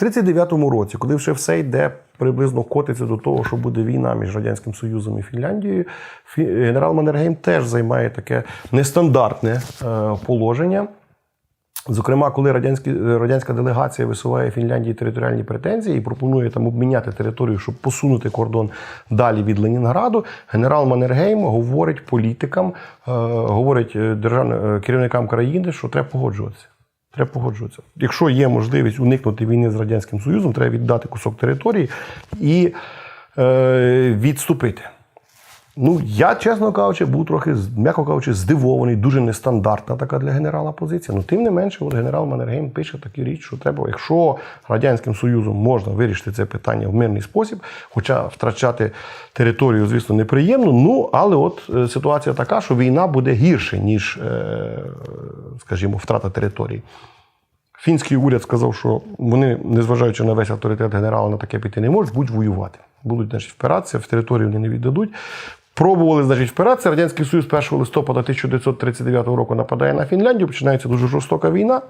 В 39-му році, коли вже все йде приблизно котиться до того, що буде війна між Радянським Союзом і Фінляндією, Фі- генерал Маннергейм теж займає таке нестандартне е, положення. Зокрема, коли радянські, радянська делегація висуває Фінляндії територіальні претензії і пропонує там обміняти територію, щоб посунути кордон далі від Ленінграду, генерал Маннергейм говорить політикам, е, говорить е, державним е, керівникам країни, що треба погоджуватися. Треба погоджуватися. Якщо є можливість уникнути війни з Радянським Союзом, треба віддати кусок території і е, відступити. Ну, я, чесно кажучи, був трохи, м'яко кажучи, здивований, дуже нестандартна така для генерала позиція. Ну, тим не менше, от генерал Маннергейм пише таку річ, що треба, якщо Радянським Союзом можна вирішити це питання в мирний спосіб, хоча втрачати територію, звісно, неприємно. Ну, але от е, ситуація така, що війна буде гірше, ніж, е, скажімо, втрата території. Фінський уряд сказав, що вони, незважаючи на весь авторитет генерала, на таке піти не можуть, будуть воювати. Будуть значить, впиратися, в територію вони не віддадуть. Пробували, значить, впиратися. Радянський Союз 1 листопада 1939 року нападає на Фінляндію, починається дуже жорстока війна.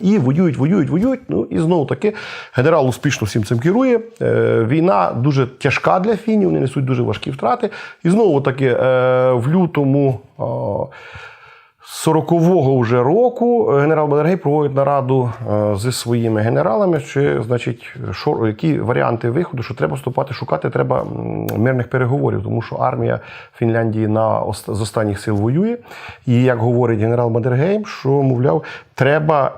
І воюють, воюють, воюють. Ну і знову таки генерал успішно всім цим керує. Е, війна дуже тяжка для фінів, вони несуть дуже важкі втрати. І знову таки е, в лютому. Е, 40-го вже року генерал Бадергей проводить нараду е, зі своїми генералами, чи, значить, що, які варіанти виходу, що треба вступати, шукати треба мирних переговорів, тому що армія Фінляндії на з останніх сил воює. І як говорить генерал Бадергей, що, мовляв, треба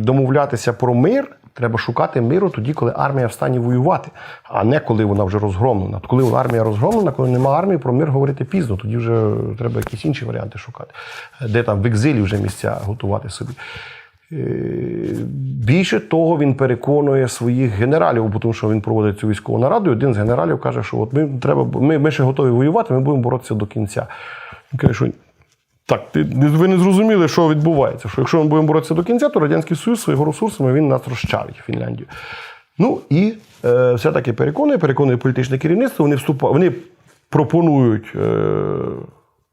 домовлятися про мир. Треба шукати миру тоді, коли армія в стані воювати, а не коли вона вже розгромлена. Коли армія розгромлена, коли немає армії, про мир говорити пізно. Тоді вже треба якісь інші варіанти шукати, де там в екзилі вже місця готувати собі. Е, Більше того, він переконує своїх генералів, бо тому що він проводить цю військову нараду. і Один з генералів каже, що от ми треба, ми, ми ще готові воювати, ми будемо боротися до кінця. Він каже, що так, ви не зрозуміли, що відбувається. Що якщо ми будемо боротися до кінця, то Радянський Союз своїми ресурсами він нас розчавить Фінляндію. Ну і е, все-таки переконує, переконує політичне керівництво. Вони вступають, вони пропонують е,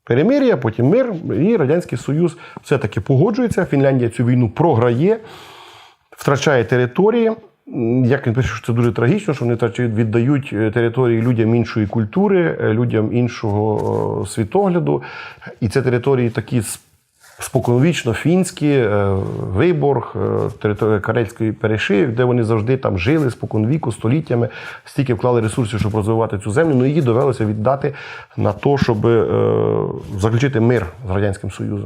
перемир'я, потім мир, і Радянський Союз все-таки погоджується. Фінляндія цю війну програє, втрачає території. Як він пише, що це дуже трагічно, що вони віддають е, території людям іншої культури, е, людям іншого е, світогляду. І це території такі споконвічно фінські, Виборг, територія Карельської перешив, де вони завжди там жили споконвіку, століттями, стільки вклали ресурсів, щоб розвивати цю землю. Ну її довелося віддати на те, щоб заключити мир з Радянським Союзом.